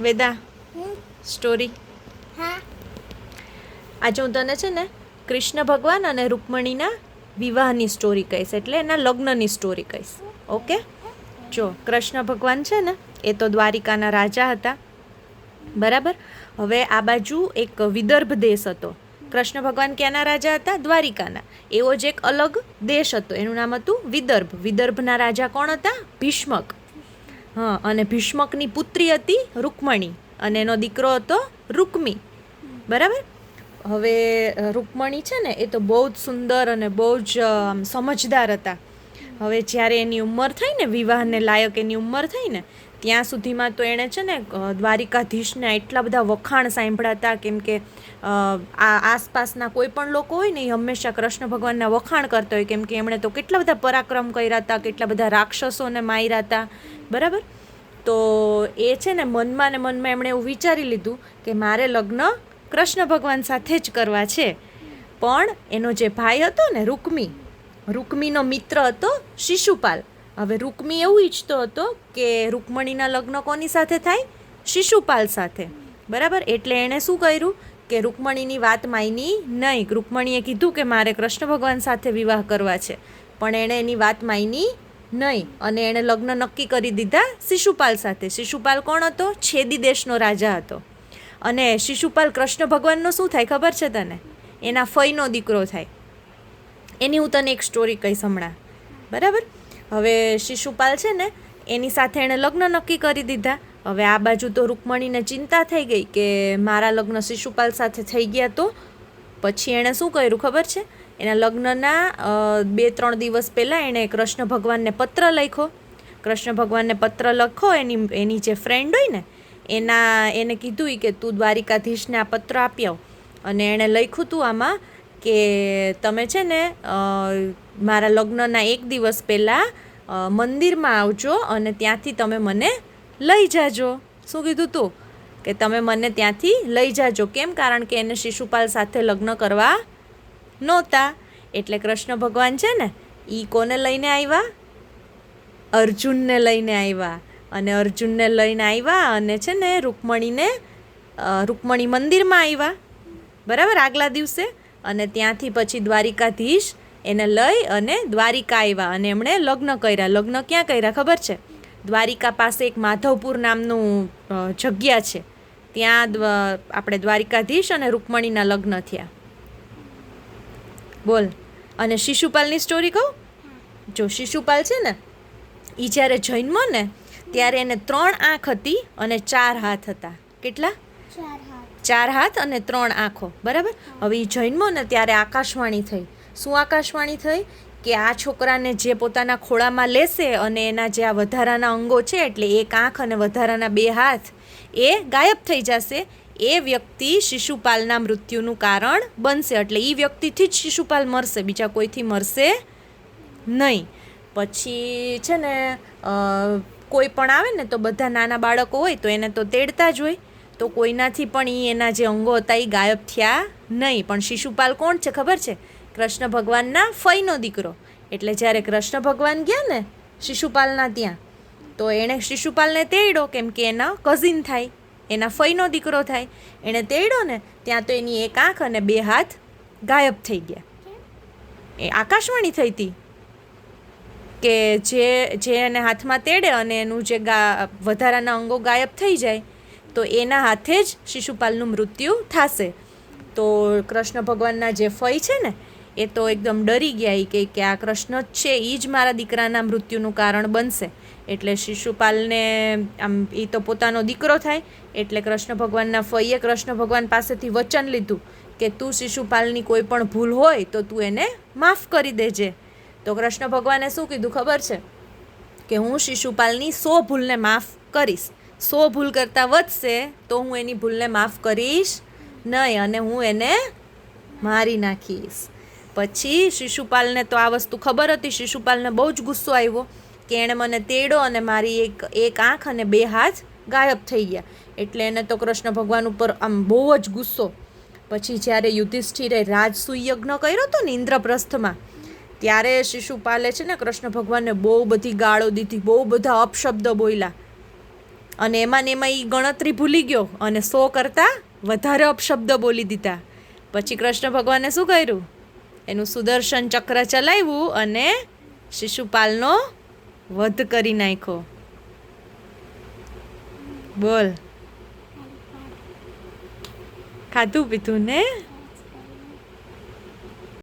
Veda story હા. આજે હું તને છે ને કૃષ્ણ ભગવાન અને રૂકમણીના વિવાહની સ્ટોરી કહીશ એટલે એના લગ્નની સ્ટોરી કહીશ. ઓકે? જો કૃષ્ણ ભગવાન છે ને એ તો દ્વારિકાના રાજા હતા. બરાબર? હવે આ બાજુ એક વિદર્ભ દેશ હતો. કૃષ્ણ ભગવાન ક્યાંના રાજા હતા? દ્વારિકાના. એવો જ એક અલગ દેશ હતો. એનું નામ હતું વિદર્ભ. વિદર્ભના રાજા કોણ હતા? ભીષ્મક. હા, અને ભીષ્મકની પુત્રી હતી રૂકમણી, અને એનો દીકરો હતો રૂકમી. બરાબર? હવે રૂકમણી છે ને, એ તો બહુ જ સુંદર અને બહુ જ સમજદાર હતા. હવે જ્યારે એની ઉંમર થઈ ને, વિવાહને લાયક એની ઉંમર થઈ ને ત્યાં સુધીમાં તો એણે છે ને દ્વારિકાધીશને એટલા બધા વખાણ સાંભળ્યા હતા કેમ કે આ આસપાસના કોઈ પણ લોકો હોય ને એ હંમેશા કૃષ્ણ ભગવાનના વખાણ કરતા હોય. કેમ કે એમણે તો કેટલા બધા પરાક્રમ કર્યા હતા, કેટલા બધા રાક્ષસોને માર્યા હતા. બરાબર? તો એ છે ને, મનમાં ને મનમાં એમણે એવું વિચારી લીધું કે મારે લગ્ન કૃષ્ણ ભગવાન સાથે જ કરવા છે. પણ એનો જે ભાઈ હતો ને, રૂકમી, રૂકમીનો મિત્ર હતો શિશુપાલ. હવે રૂકમી એવું ઈચ્છતો હતો કે રૂકમણીના લગ્ન કોની સાથે થાય? શિશુપાલ સાથે. બરાબર? એટલે એણે શું કર્યું કે રૂકમણીની વાત માયની નહીં. રૂકમણીએ કીધું કે મારે કૃષ્ણ ભગવાન સાથે વિવાહ કરવા છે. પણ એણે એની વાત માયની નહીં અને એણે લગ્ન નક્કી કરી દીધા શિશુપાલ સાથે. શિશુપાલ કોણ હતો? છેદી દેશનો રાજા હતો. અને શિશુપાલ કૃષ્ણ ભગવાનનો શું થાય ખબર છે તને? એના ફઈનો દીકરો થાય. એની હું તને એક સ્ટોરી કહીશ હમણાં. બરાબર? હવે શિશુપાલ છે ને, એની સાથે એણે લગ્ન નક્કી કરી દીધા. હવે આ બાજુ તો રૂકમણીને ચિંતા થઈ ગઈ કે મારા લગ્ન શિશુપાલ સાથે થઈ ગયા તો? પછી એણે શું કર્યું ખબર છે? એના લગ્નના બે ત્રણ દિવસ પહેલાં એણે કૃષ્ણ ભગવાનને પત્ર લખ્યો. કૃષ્ણ ભગવાનને પત્ર લખો, એની એની જે ફ્રેન્ડ હોય ને, એના, એને કીધું કે તું દ્વારિકાધીશને આ પત્ર આપી આવ. અને એણે લખ્યું હતું આમાં કે તમે છે ને મારા લગ્નના એક દિવસ પહેલાં મંદિરમાં આવજો અને ત્યાંથી તમે મને લઈ જાજો. શું કીધું તું? કે તમે મને ત્યાંથી લઈ જાજો. કેમ? કારણ કે એને શિશુપાલ સાથે લગ્ન કરવા નહોતા. એટલે કૃષ્ણ ભગવાન છે ને એ કોને લઈને આવ્યા? અર્જુનને લઈને આવ્યા. અને અર્જુનને લઈને આવ્યા અને છે ને, રૂકમણીને રૂકમણી મંદિરમાં આવ્યા. બરાબર? આગલા દિવસે અને ત્યાંથી પછી દ્વારિકાધીશ એને લઈ અને દ્વારિકા આવ્યા અને એમણે લગ્ન કર્યા. લગ્ન ક્યાં કર્યા ખબર છે? દ્વારિકા પાસે એક માધવપુર નામનું જગ્યા છે. ત્યાં આપણે દ્વારિકાધીશ અને રૂકમણીના લગ્ન થયા. બોલ. અને શિશુપાલની સ્ટોરી કહું? જો શિશુપાલ છે ને એ જ્યારે જન્મો ને, ત્યારે એને ત્રણ આંખ હતી અને ચાર હાથ હતા. કેટલા? ચાર હાથ. ચાર હાથ અને ત્રણ આંખો બરાબર? હવે એ જન્મો ને ત્યારે આકાશવાણી થઈ. શું આકાશવાણી થઈ? કે આ છોકરાને જે પોતાના ખોળામાં લેશે અને એના જે આ વધારાના અંગો છે એટલે એક આંખ અને વધારાના બે હાથ એ ગાયબ થઈ જશે. એ વ્યક્તિ શિશુપાલના મૃત્યુનું કારણ બનશે. એટલે એ વ્યક્તિથી જ શિશુપાલ મરશે બીજા કોઈથી મરશે નહીં. પછી છે ને કોઈ પણ આવે ને તો બધા નાના બાળકો હોય તો એને તો તેડતા જ હોય. તો કોઈનાથી પણ એ એના જે અંગો હતા એ ગાયબ થયા નહીં. પણ શિશુપાલ કોણ છે ખબર છે? કૃષ્ણ ભગવાનના ફઈનો દીકરો. એટલે જ્યારે કૃષ્ણ ભગવાન ગયા ને શિશુપાલના ત્યાં, તો એણે શિશુપાલને તેડ્યો કેમ કે એના કઝિન થાય, એના ફઈનો દીકરો થાય. એણે તેડ્યો ને ત્યાં તો એની એક આંખ અને બે હાથ ગાયબ થઈ ગયા. એ આકાશવાણી થઈ હતી કે જે જે એને હાથમાં તેડે અને એનું જે ગા, વધારાના અંગો ગાયબ થઈ જાય તો એના હાથે જ શિશુપાલનું મૃત્યુ થશે. તો કૃષ્ણ ભગવાનના જે ફઈ છે ને, એ તો એકદમ ડરી ગયા એ કે કે આ કૃષ્ણ જ છે એ જ મારા દીકરાના મૃત્યુનું કારણ બનશે. એટલે શિશુપાલને આમ એ તો પોતાનો દીકરો થાય, એટલે કૃષ્ણ ભગવાનના ફઈએ કૃષ્ણ ભગવાન પાસેથી વચન લીધું કે તું શિશુપાલની કોઈ પણ ભૂલ હોય તો તું એને માફ કરી દેજે. તો કૃષ્ણ ભગવાને શું કીધું ખબર છે? કે હું શિશુપાલની સો ભૂલને માફ કરીશ. સો ભૂલ કરતાં વધશે, તો હું એની ભૂલને માફ કરીશ નહીં અને હું એને મારી નાખીશ. પછી શિશુપાલને તો આ વસ્તુ ખબર હતી, શિશુપાલને બહુ જ ગુસ્સો આવ્યો કે એણે મને તેડો અને મારી એક એક આંખ અને બે હાથ ગાયબ થઈ ગયા. એટલે એને તો કૃષ્ણ ભગવાન ઉપર આમ બહુ જ ગુસ્સો. પછી જ્યારે યુધિષ્ઠિરે રાજસુયજ્ઞ કર્યો હતો ને ઇન્દ્રપ્રસ્થમાં, ત્યારે શિશુપાલે છે ને કૃષ્ણ ભગવાનને બહુ બધી ગાળો દીધી, બહુ બધા અપશબ્દ બોલ્યા. અને એમાં ને એમાં એ ગણતરી ભૂલી ગયો અને સો કરતાં વધારે અપશબ્દ બોલી દીધા. પછી કૃષ્ણ ભગવાને શું કર્યું? એનું સુદર્શન ચક્ર ચલાવ્યું અને શિશુપાલનો વધ કરી નાખ્યો. બોલ. ખાધું પીધું ને?